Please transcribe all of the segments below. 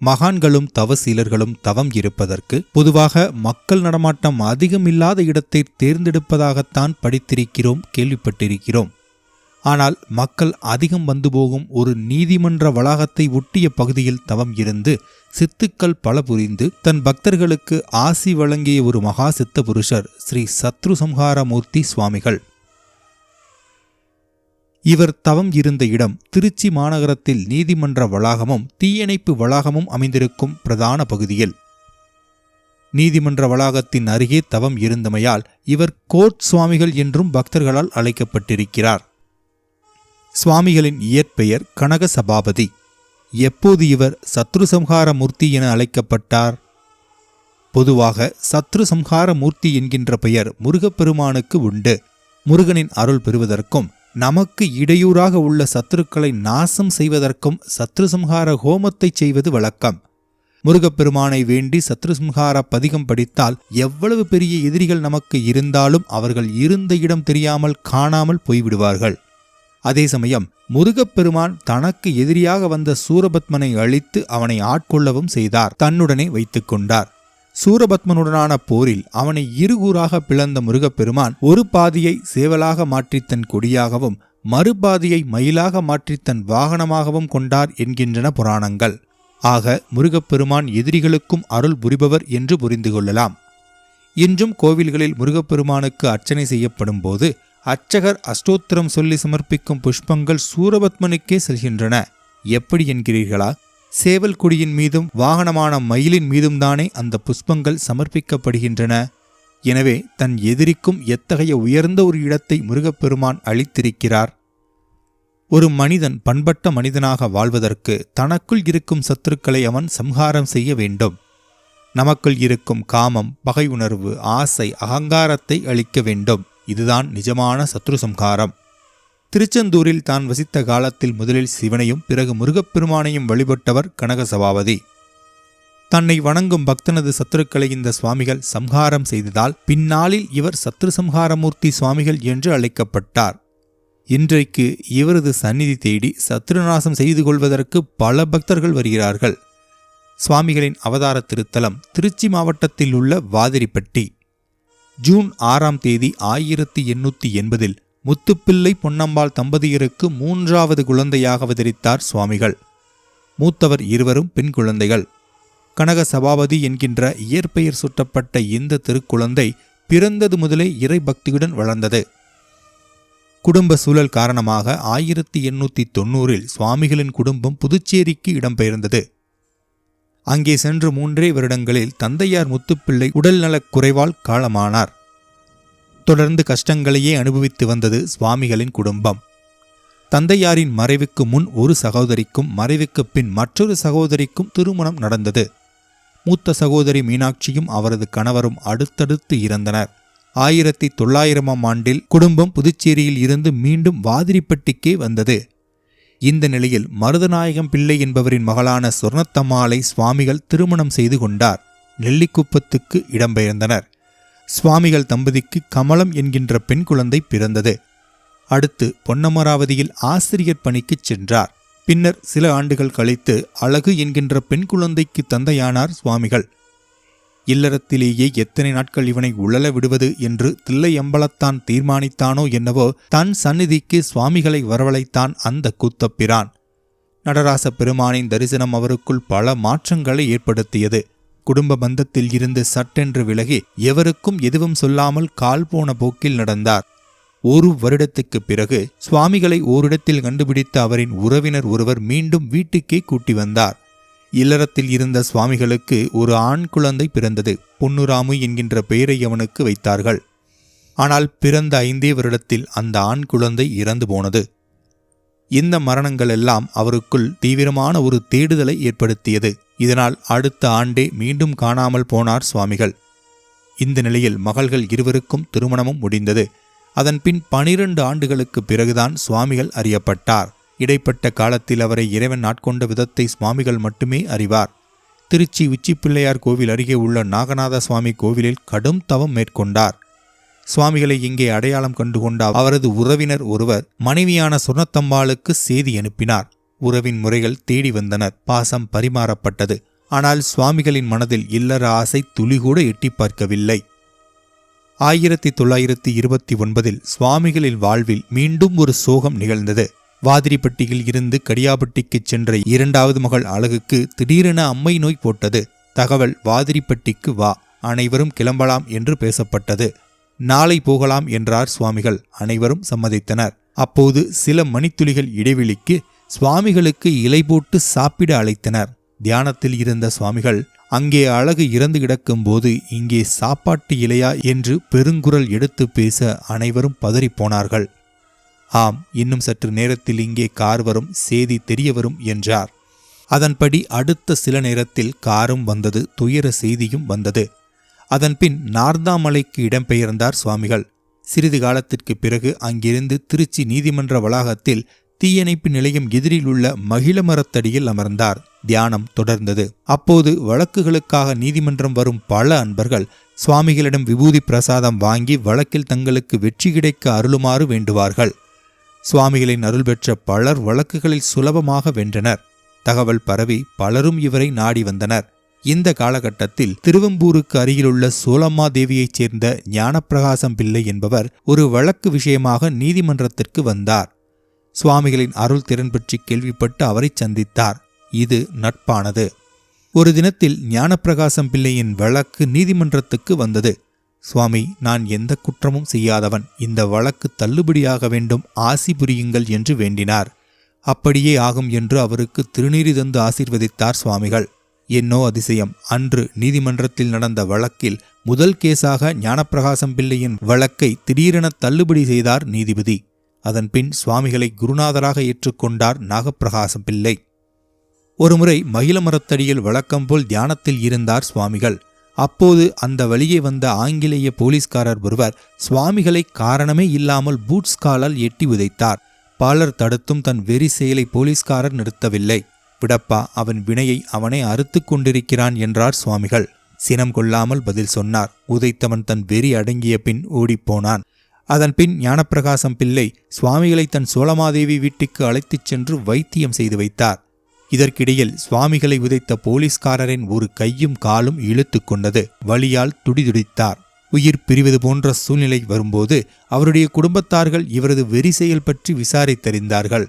மகான்களும் தவசீலர்களும் தவம் இருப்பதற்கு பொதுவாக மக்கள் நடமாட்டம் அதிகம் இல்லாத இடத்தை தேர்ந்தெடுப்பதாகத்தான் படித்திருக்கிறோம் கேள்விப்பட்டிருக்கிறோம். ஆனால் மக்கள் அதிகம் வந்து போகும் ஒரு நீதிமன்ற வளாகத்தை ஒட்டிய பகுதியில் தவம் இருந்து சித்துக்கள் பல புரிந்து தன் பக்தர்களுக்கு ஆசி வழங்கிய ஒரு மகா சித்த புருஷர் ஸ்ரீ சத்ரு சம்ஹாரமூர்த்தி சுவாமிகள். இவர் தவம் இருந்த இடம் திருச்சி மாநகரத்தில் நீதிமன்ற வளாகமும் தீயணைப்பு வளாகமும் அமைந்திருக்கும் பிரதான பகுதியில். நீதிமன்ற வளாகத்தின் அருகே தவம் இருந்தமையால் இவர் கோர்ட் சுவாமிகள் என்றும் பக்தர்களால் அழைக்கப்பட்டிருக்கிறார். சுவாமிகளின் இயற்பெயர் கனக சபாபதி எப்போது இவர் சத்ரு சம்ஹார மூர்த்தி என அழைக்கப்பட்டார்? பொதுவாக சத்ரு சம்ஹார மூர்த்தி என்கின்ற பெயர் முருகப்பெருமானுக்கு உண்டு. முருகனின் அருள் பெறுவதற்கும் நமக்கு இடையூறாக உள்ள சத்துருக்களை நாசம் செய்வதற்கும் சத்ரு சம்ஹார ஹோமத்தை செய்வது வழக்கம். முருகப்பெருமானை வேண்டி சத்ருசம்ஹார பதிகம் படித்தால் எவ்வளவு பெரிய எதிரிகள் நமக்கு இருந்தாலும் அவர்கள் இருந்த இடம் தெரியாமல் காணாமல் போய்விடுவார்கள். அதே சமயம் முருகப்பெருமான் தனக்கு எதிரியாக வந்த சூரபத்மனை அழித்து அவனை ஆட்கொள்ளவும் செய்தார். தன்னுடனே வைத்துக் கொண்டார். சூரபத்மனுடனான போரில் அவனை இருகூறாக பிளந்த முருகப்பெருமான் ஒரு பாதியை சேவலாக மாற்றி தன் கொடியாகவும் மறுபாதியை மயிலாக மாற்றி தன் வாகனமாகவும் கொண்டார் என்கின்றன புராணங்கள். ஆக முருகப்பெருமான் எதிரிகளுக்கும் அருள் புரிபவர் என்று புரிந்து கொள்ளலாம். இன்றும் கோவில்களில் முருகப்பெருமானுக்கு அர்ச்சனை செய்யப்படும் போது அர்ச்சகர் அஷ்டோத்திரம் சொல்லி சமர்ப்பிக்கும் புஷ்பங்கள் சூரபத்மனுக்கே செல்கின்றன. எப்படி என்கிறீர்களா? சேவல் குடியின் மீதும் வாகனமான மயிலின் மீதும் தானே அந்த புஷ்பங்கள் சமர்ப்பிக்கப்படுகின்றன. எனவே தன் எதிரிக்கும் எத்தகைய உயர்ந்த ஒரு இடத்தை முருகப்பெருமான் அளித்திருக்கிறார். ஒரு மனிதன் பண்பட்ட மனிதனாக வாழ்வதற்கு தனக்குள் இருக்கும் சத்துருக்களை அவன் சம்ஹாரம் செய்ய வேண்டும். நமக்குள் இருக்கும் காமம் பகை உணர்வு ஆசை அகங்காரத்தை அளிக்க வேண்டும். இதுதான் நிஜமான சத்ரு சம்ஹாரம். திருச்செந்தூரில் தான் வசித்த காலத்தில் முதலில் சிவனையும் பிறகு முருகப்பெருமானையும் வழிபட்டவர் கனக சபாபதி தன்னை வணங்கும் பக்தனது சத்துருக்களை இந்த சுவாமிகள் சம்ஹாரம் செய்ததால் பின்னாளில் இவர் சத்ரு சம்ஹாரமூர்த்தி சுவாமிகள் என்று அழைக்கப்பட்டார். இன்றைக்கு இவரது சந்நிதி தேடி சத்ருநாசம் செய்து கொள்வதற்கு பல பக்தர்கள் வருகிறார்கள். சுவாமிகளின் அவதார திருத்தலம் திருச்சி மாவட்டத்தில் உள்ள வாதிரிப்பட்டி. ஜூன் ஆறாம் தேதி ஆயிரத்தி எண்ணூற்றி எண்பதில் முத்துப்பிள்ளை பொன்னம்பாள் தம்பதியருக்கு மூன்றாவது குழந்தையாக அவதரித்தார் சுவாமிகள். மூத்தவர் இருவரும் பெண் குழந்தைகள். கனக சபாபதி என்கின்ற இயற்பெயர் சுட்டப்பட்ட இந்த திருக்குழந்தை பிறந்தது முதலே இறை பக்தியுடன் வளர்ந்தது. குடும்ப சூழல் காரணமாக ஆயிரத்தி எண்ணூற்றி தொன்னூறில் சுவாமிகளின் குடும்பம் புதுச்சேரிக்கு இடம்பெயர்ந்தது. அங்கே சென்று மூன்றே வருடங்களில் தந்தையார் முத்துப்பிள்ளை உடல்நலக் குறைவால் காலமானார். தொடர்ந்து கஷ்டங்களையே அனுபவித்து வந்தது சுவாமிகளின் குடும்பம். தந்தையாரின் மறைவுக்கு முன் ஒரு சகோதரிக்கும் மறைவுக்கு பின் மற்றொரு சகோதரிக்கும் திருமணம் நடந்தது. மூத்த சகோதரி மீனாட்சியும் அவரது கணவரும் அடுத்தடுத்து இறந்தனர். ஆயிரத்தி தொள்ளாயிரமாம் ஆண்டில் குடும்பம் புதுச்சேரியில் இருந்து மீண்டும் வாதிரிப்பட்டிக்கே வந்தது. இந்த நிலையில் மருதநாயகம் பிள்ளை என்பவரின் மகளான சொர்ணத்தம்மாளை சுவாமிகள் திருமணம் செய்து கொண்டார். நெல்லிக்குப்பத்துக்கு இடம்பெயர்ந்தனர். சுவாமிகள் தம்பதிக்கு கமலம் என்கின்ற பெண் குழந்தை பிறந்தது. அடுத்து பொன்னமராவதியில் ஆசிரியர் பணிக்குச் சென்றார். பின்னர் சில ஆண்டுகள் கழித்து அழகு என்கின்ற பெண் குழந்தைக்கு தந்தையானார் சுவாமிகள். இல்லறத்திலேயே எத்தனை நாட்கள் இவனை உழல விடுவது என்று தில்லையம்பலத்தான் தீர்மானித்தானோ என்னவோ தன் சந்நிதிக்கு சுவாமிகளை வரவழைத்தான் அந்த கூத்தப்பிரான். நடராச பெருமானின் தரிசனம் அவருக்குள் பல மாற்றங்களை ஏற்படுத்தியது. குடும்ப பந்தத்தில் இருந்து சட்டென்று விலகி எவருக்கும் எதுவும் சொல்லாமல் கால் போன போக்கில் நடந்தார். ஒரு வருடத்துக்குப் பிறகு சுவாமிகளை ஓரிடத்தில் கண்டுபிடித்த அவரின் உறவினர் ஒருவர் மீண்டும் வீட்டுக்கே கூட்டி வந்தார். இல்லறத்தில் இருந்த சுவாமிகளுக்கு ஒரு ஆண் குழந்தை பிறந்தது. பொன்னுராமு என்கின்ற பெயரை அவனுக்கு வைத்தார்கள். ஆனால் பிறந்த ஐந்தே வருடத்தில் அந்த ஆண் குழந்தை இறந்து போனது. இந்த மரணங்கள் எல்லாம் அவருக்குள் தீவிரமான ஒரு தேடுதலை ஏற்படுத்தியது. இதனால் அடுத்த ஆண்டே மீண்டும் காணாமல் போனார் சுவாமிகள். இந்த நிலையில் மகள்கள் இருவருக்கும் திருமணமும் முடிந்தது. அதன் பின் பனிரெண்டு ஆண்டுகளுக்கு பிறகுதான் சுவாமிகள் அறியப்பட்டார். இடைப்பட்ட காலத்தில் அவரை இறைவன் ஆட்கொண்ட விதத்தை சுவாமிகள் மட்டுமே அறிவார். திருச்சி உச்சிப்பிள்ளையார் கோவில் அருகே உள்ள நாகநாத சுவாமி கோவிலில் கடும் தவம் மேற்கொண்டார். சுவாமிகளை இங்கே அடையாளம் கண்டுகொண்ட அவரது உறவினர் ஒருவர் மனைவியான சுனத்தம்பாளுக்கு செய்தி அனுப்பினார். உறவின் முறைகள் தேடி வந்தனர். பாசம் பரிமாறப்பட்டது. ஆனால் சுவாமிகளின் மனதில் இல்லற ஆசை துளிகூட எட்டி பார்க்கவில்லை. ஆயிரத்தி தொள்ளாயிரத்தி இருபத்தி ஒன்பதில் சுவாமிகளின் வாழ்வில் மீண்டும் ஒரு சோகம் நிகழ்ந்தது. வாதிரிப்பட்டியில் இருந்து கடியாபட்டிக்குச் சென்ற இரண்டாவது மகள் அழகுக்கு திடீரென அம்மை நோய் போட்டது. தகவல் வாதிரிப்பட்டிக்கு வா. அனைவரும் கிளம்பலாம் என்று பேசப்பட்டது. நாளை போகலாம் என்றார் சுவாமிகள். அனைவரும் சம்மதித்தனர். அப்போது சில மணித்துளிகள் இடைவெளிக்கு சுவாமிகளுக்கு இலை போட்டு சாப்பிட அழைத்தனர். தியானத்தில் இருந்த சுவாமிகள் அங்கே அழகு இறந்து கிடக்கும்போது இங்கே சாப்பாட்டு இலையா? என்று பெருங்குரல் எடுத்து பேச அனைவரும் பதறிப்போனார்கள். ஆம் இன்னும் சற்று நேரத்தில் இங்கே கார் வரும் செய்தி தெரிய வரும் என்றார். அதன்படி அடுத்த சில நேரத்தில் காரும் வந்தது துயர செய்தியும் வந்தது. அதன்பின் நார்தாமலைக்கு இடம்பெயர்ந்தார் சுவாமிகள். சிறிது காலத்திற்கு பிறகு அங்கிருந்து திருச்சி நீதிமன்ற வளாகத்தில் தீயணைப்பு நிலையம் எதிரில் உள்ள மகிழ மரத்தடியில் அமர்ந்தார். தியானம் தொடர்ந்தது. அப்போது வழக்குகளுக்காக நீதிமன்றம் வரும் பல அன்பர்கள் சுவாமிகளிடம் விபூதி பிரசாதம் வாங்கி வழக்கில் தங்களுக்கு வெற்றி கிடைக்க அருளுமாறு வேண்டுவார்கள். சுவாமிகளின் அருள் பெற்ற பலர் வழக்குகளில் சுலபமாக வென்றனர். தகவல் பரவி பலரும் இவரை நாடி வந்தனர். இந்த காலகட்டத்தில் திருவம்பூருக்கு அருகிலுள்ள சோலம்மாதேவியைச் சேர்ந்த ஞானப்பிரகாசம் பிள்ளை என்பவர் ஒரு வழக்கு விஷயமாக நீதிமன்றத்திற்கு வந்தார். சுவாமிகளின் அருள் திறன் பற்றி கேள்விப்பட்டு அவரை சந்தித்தார். இது நட்பானது. ஒரு தினத்தில் ஞானப்பிரகாசம் பிள்ளையின் வழக்கு நீதிமன்றத்துக்கு வந்தது. சுவாமி நான் எந்த குற்றமும் செய்யாதவன். இந்த வழக்கு தள்ளுபடியாக வேண்டும் ஆசி புரியுங்கள் என்று வேண்டினார். அப்படியே ஆகும் என்று அவருக்கு திருநீரி தந்து ஆசீர்வதித்தார் சுவாமிகள். என்னோ அதிசயம். அன்று நீதிமன்றத்தில் நடந்த வழக்கில் முதல் கேஸாக ஞானப்பிரகாசம் பிள்ளையின் வழக்கை திடீரென தள்ளுபடி செய்தார் நீதிபதி. அதன்பின் சுவாமிகளை குருநாதராக ஏற்றுக்கொண்டார் நாகப்பிரகாசம் பிள்ளை. ஒருமுறை மகிழ மரத்தடியில் வழக்கம்போல் தியானத்தில் இருந்தார் சுவாமிகள். அப்போது அந்த வழியே வந்த ஆங்கிலேய போலீஸ்காரர் ஒருவர் சுவாமிகளை காரணமே இல்லாமல் பூட்ஸ் காலால் எட்டி உதைத்தார். பலர் தடுத்தும் தன் வெறி செயலை போலீஸ்காரர் நிறுத்தவில்லை. விடப்பா அவன் வினையை அவனே அறுத்து கொண்டிருக்கிறான் என்றார் சுவாமிகள். சினம் கொள்ளாமல் பதில் சொன்னார். உதைத்தவன் தன் வெறி அடங்கிய பின் ஓடிப்போனான் அதன்பின் ஞானப்பிரகாசம் பிள்ளை சுவாமிகளை தன் சோழமாதேவி வீட்டுக்கு அழைத்துச் சென்று வைத்தியம் செய்து வைத்தார். இதற்கிடையில் சுவாமிகளை உதைத்த போலீஸ்காரரின் ஒரு கையும் காலும் இழுத்து கொண்டது. வழியால் துடிதுடித்தார். உயிர் பிரிவது போன்ற சூழ்நிலை வரும்போது அவருடைய குடும்பத்தார்கள் இவரது வெறி செயல் பற்றி விசாரித்தறிந்தார்கள்.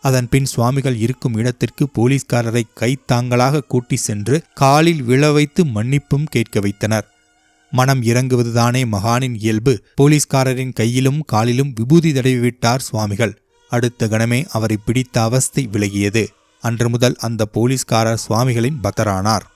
அதன்பின் சுவாமிகள் இருக்கும் இடத்திற்கு போலீஸ்காரரை கைத்தாங்களாக கூட்டி சென்று காலில் விழ வைத்து மன்னிப்பும் கேட்க வைத்தனர். மனம் இறங்குவதுதானே மகானின் இயல்பு. போலீஸ்காரரின் கையிலும் காலிலும் விபூதி தடவிவிட்டார் சுவாமிகள். அடுத்த கணமே அவரை பிடித்த அவஸ்தை விலகியது. அன்று முதல் அந்த போலீஸ்காரர் சுவாமிகளின் பக்தரானார்.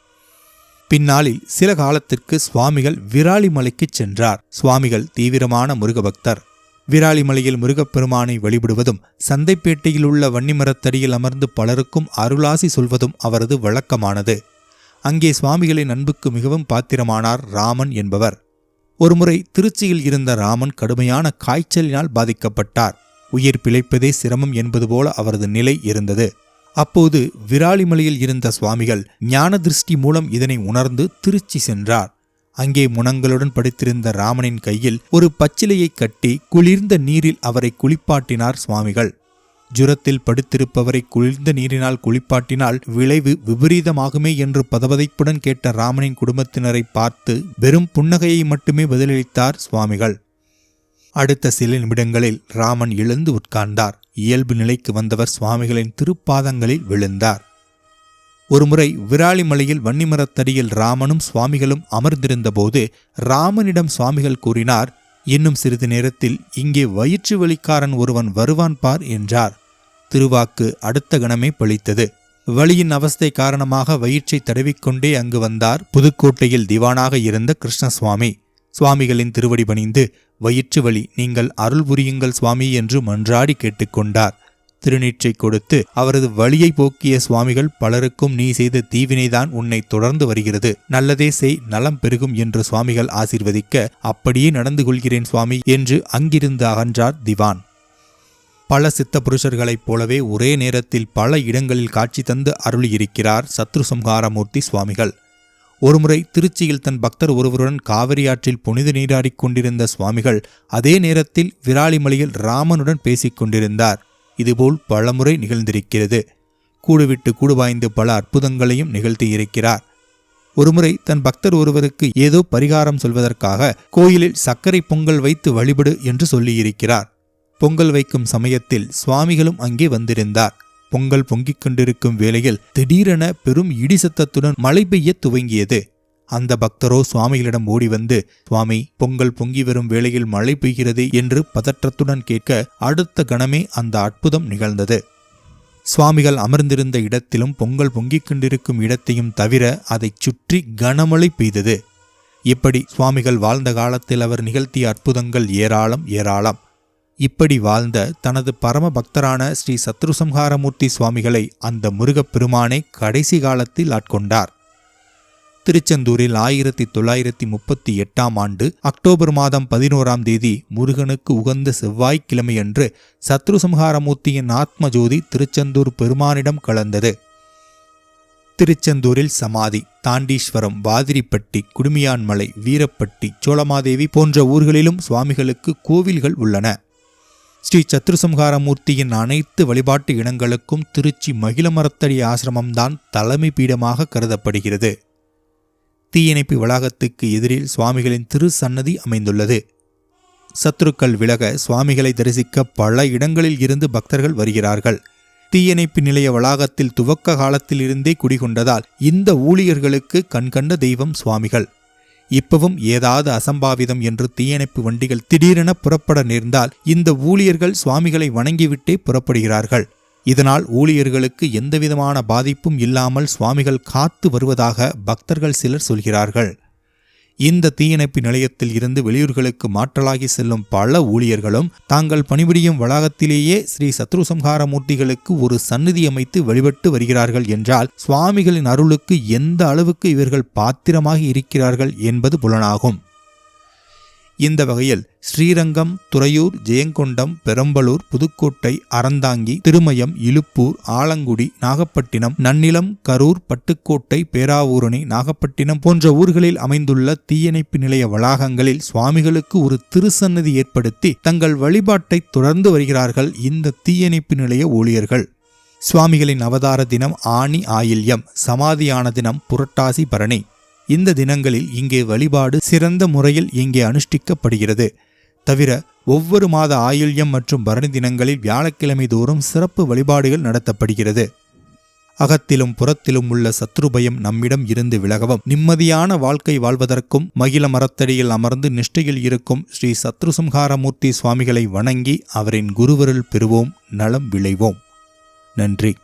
பின்னாளில் சில காலத்திற்கு சுவாமிகள் விராலிமலைக்குச் சென்றார். சுவாமிகள் தீவிரமான முருக பக்தர் விராலிமலையில் முருகப்பெருமானை வழிபடுவதும் சந்தைப்பேட்டையில் உள்ள வன்னிமரத்தடியில் அமர்ந்து பலருக்கும் அருளாசி சொல்வதும் அவரது வழக்கமானது. அங்கே சுவாமிகளின் அன்புக்கு மிகவும் பாத்திரமானார் ராமன் என்பவர். ஒருமுறை திருச்சியில் இருந்த ராமன் கடுமையான காய்ச்சலினால் பாதிக்கப்பட்டார். உயிர் பிழைப்பதே சிரமம் என்பது போல அவரது நிலை இருந்தது. அப்போது விராலிமலையில் இருந்த சுவாமிகள் ஞான திருஷ்டி மூலம் இதனை உணர்ந்து திருச்சி சென்றார். அங்கே முனங்களுடன் படுத்திருந்த ராமனின் கையில் ஒரு பச்சிலையை கட்டி குளிர்ந்த நீரில் அவரை குளிப்பாட்டினார் சுவாமிகள். ஜுரத்தில் படுத்திருப்பவரை குளிர்ந்த நீரினால் குளிப்பாட்டினால் விளைவு விபரீதமாகுமே என்று பதபதைப்புடன் கேட்ட ராமனின் குடும்பத்தினரை பார்த்து வெறும் புன்னகையை மட்டுமே பதிலளித்தார் சுவாமிகள். அடுத்த சில நிமிடங்களில் ராமன் எழுந்து உட்கார்ந்தார். இயல்பு நிலைக்கு வந்தவர் சுவாமிகளின் திருப்பாதங்களில் விழுந்தார். ஒருமுறை விராலிமலையில் வன்னிமரத்தடியில் ராமனும் சுவாமிகளும் அமர்ந்திருந்தபோது ராமனிடம் சுவாமிகள் கூறினார் இன்னும் சிறிது நேரத்தில் இங்கே வயிற்று வழிக்காரன் ஒருவன் வருவான் பார் என்றார். திருவாக்கு அடுத்த கணமே பழித்தது. வழியின் அவஸ்தை காரணமாக வயிற்றை தடவிக்கொண்டே அங்கு வந்தார் புதுக்கோட்டையில் திவானாக இருந்த கிருஷ்ணசுவாமி. சுவாமிகளின் திருவடி பணிந்து வயிற்று வழி நீங்கள் அருள் புரியுங்கள் சுவாமி என்று மன்றாடி கேட்டுக்கொண்டார். திருநீற்றை கொடுத்து அவரது வழியை போக்கிய சுவாமிகள் பலருக்கும் நீ செய்த தீவினைதான் உன்னை தொடர்ந்து வருகிறது. நல்லதே செய் நலம் பெருகும் என்று சுவாமிகள் ஆசீர்வதிக்க அப்படியே நடந்து கொள்கிறேன் சுவாமி என்று அங்கிருந்து அகன்றார் திவான். பல சித்த புருஷர்களைப் போலவே ஒரே நேரத்தில் பல இடங்களில் காட்சி தந்து அருளியிருக்கிறார் சத்ரு சம்ஹாரமூர்த்தி சுவாமிகள். ஒருமுறை திருச்சியில் தன் பக்தர் ஒருவருடன் காவிரி ஆற்றில் புனித நீராடிக் கொண்டிருந்த சுவாமிகள் அதே நேரத்தில் விராலிமலையில் ராமனுடன் பேசிக் கொண்டிருந்தார். இதுபோல் பலமுறை நிகழ்ந்திருக்கிறது. கூடுவிட்டு கூடுவாய்ந்து பல அற்புதங்களையும் நிகழ்த்தியிருக்கிறார். ஒருமுறை தன் பக்தர் ஒருவருக்கு ஏதோ பரிகாரம் சொல்வதற்காக கோயிலில் சர்க்கரை பொங்கல் வைத்து வழிபடு என்று சொல்லியிருக்கிறார். பொங்கல் வைக்கும் சமயத்தில் சுவாமிகளும் அங்கே வந்திருந்தார். பொங்கல் பொங்கிக் கொண்டிருக்கும் வேளையில் திடீரென பெரும் இடி சத்தத்துடன் மழை பெய்யத் துவங்கியது. அந்த பக்தரோ சுவாமிகளிடம் ஓடி வந்து சுவாமி பொங்கல் பொங்கி வரும் வேளையில் மழை பெய்கிறது என்று பதற்றத்துடன் கேட்க அடுத்த கணமே அந்த அற்புதம் நிகழ்ந்தது. சுவாமிகள் அமர்ந்திருந்த இடத்திலும் பொங்கல் பொங்கிக் கொண்டிருக்கும் இடத்தையும் தவிர அதைச் சுற்றி கனமழை பெய்தது. இப்படி சுவாமிகள் வாழ்ந்த காலத்தில் அவர் நிகழ்த்திய அற்புதங்கள் ஏராளம் ஏராளம். இப்படி வாழ்ந்த தனது பரம பக்தரான ஸ்ரீ சத்ருசம்ஹாரமூர்த்தி சுவாமிகளை அந்த முருகப் பெருமானை கடைசி காலத்தில் ஆட்கொண்டார். திருச்செந்தூரில் ஆயிரத்தி தொள்ளாயிரத்தி முப்பத்தி எட்டாம் ஆண்டு அக்டோபர் மாதம் பதினோராம் தேதி முருகனுக்கு உகந்த செவ்வாய்க்கிழமையன்று சத்ருசம்ஹாரமூர்த்தியின் ஆத்மஜோதி திருச்செந்தூர் பெருமானிடம் கலந்தது. திருச்செந்தூரில் சமாதி தாண்டீஸ்வரம் வாதிரிப்பட்டி குடுமியான்மலை வீரப்பட்டி சோளமாதேவி போன்ற ஊர்களிலும் சுவாமிகளுக்கு கோவில்கள் உள்ளன. ஸ்ரீ சத்ருசம்ஹாரமூர்த்தியின் அனைத்து வழிபாட்டு இனங்களுக்கும் திருச்சி மகிழமரத்தடி ஆசிரமம்தான் தலைமை பீடமாக கருதப்படுகிறது. தீயணைப்பு வளாகத்துக்கு எதிரில் சுவாமிகளின் திரு சன்னதி அமைந்துள்ளது. சத்துருக்கள் விலக சுவாமிகளை தரிசிக்க பல இடங்களில் இருந்து பக்தர்கள் வருகிறார்கள். தீயணைப்பு நிலைய வளாகத்தில் துவக்க காலத்தில் இருந்தே குடிகொண்டதால் இந்த ஊழியர்களுக்கு கண்கண்ட தெய்வம் சுவாமிகள். இப்பவும் ஏதாவது அசம்பாவிதம் என்று தீயணைப்பு வண்டிகள் திடீரென புறப்பட நேர்ந்தால் இந்த ஊழியர்கள் சுவாமிகளை வணங்கிவிட்டே புறப்படுகிறார்கள். இதனால் ஊழியர்களுக்கு எந்தவிதமான பாதிப்பும் இல்லாமல் சுவாமிகள் காத்து வருவதாக பக்தர்கள் சிலர் சொல்கிறார்கள். இந்த தீயணைப்பு நிலையத்தில் இருந்து வெளியூர்களுக்கு மாற்றலாகி செல்லும் பல ஊழியர்களும் தாங்கள் பணிபுரியும் வளாகத்திலேயே ஸ்ரீ சத்ருசம்ஹார மூர்த்திகளுக்கு ஒரு சந்நிதி அமைத்து வழிபட்டு வருகிறார்கள் என்றால் சுவாமிகளின் அருளுக்கு எந்த அளவுக்கு இவர்கள் பாத்திரமாக இருக்கிறார்கள் என்பது புலனாகும். இந்த வகையில் ஸ்ரீரங்கம் துறையூர் ஜெயங்கொண்டம் பெரம்பலூர் புதுக்கோட்டை அறந்தாங்கி திருமயம் இலுப்பூர் ஆலங்குடி நாகப்பட்டினம் நன்னிலம் கரூர் பட்டுக்கோட்டை பேராவூரணி நாகப்பட்டினம் போன்ற ஊர்களில் அமைந்துள்ள தீயணைப்பு நிலைய வளாகங்களில் சுவாமிகளுக்கு ஒரு திருசன்னதி ஏற்படுத்தி தங்கள் வழிபாட்டை தொடர்ந்து வருகிறார்கள் இந்த தீயணைப்பு நிலைய ஊழியர்கள். சுவாமிகளின் அவதார தினம் ஆணி ஆயில்யம் சமாதியான தினம் புரட்டாசி பரணி. இந்த தினங்களில் இங்கே வழிபாடு சிறந்த முறையில் இங்கே அனுஷ்டிக்கப்படுகிறது. தவிர ஒவ்வொரு மாத ஆயுள்யம் மற்றும் பரணி தினங்களில் வியாழக்கிழமை தோறும் சிறப்பு வழிபாடுகள் நடத்தப்படுகிறது. அகத்திலும் புறத்திலும் உள்ள சத்ருபயம் நம்மிடம் இருந்து விலகவும் நிம்மதியான வாழ்க்கை வாழ்வதற்கும் மகிழ மரத்தடியில் அமர்ந்து நிஷ்டையில் இருக்கும் ஸ்ரீ சத்ருசம்ஹாரமூர்த்தி சுவாமிகளை வணங்கி அவரின் குருவருள் பெறுவோம் நலம் விளைவோம். நன்றி.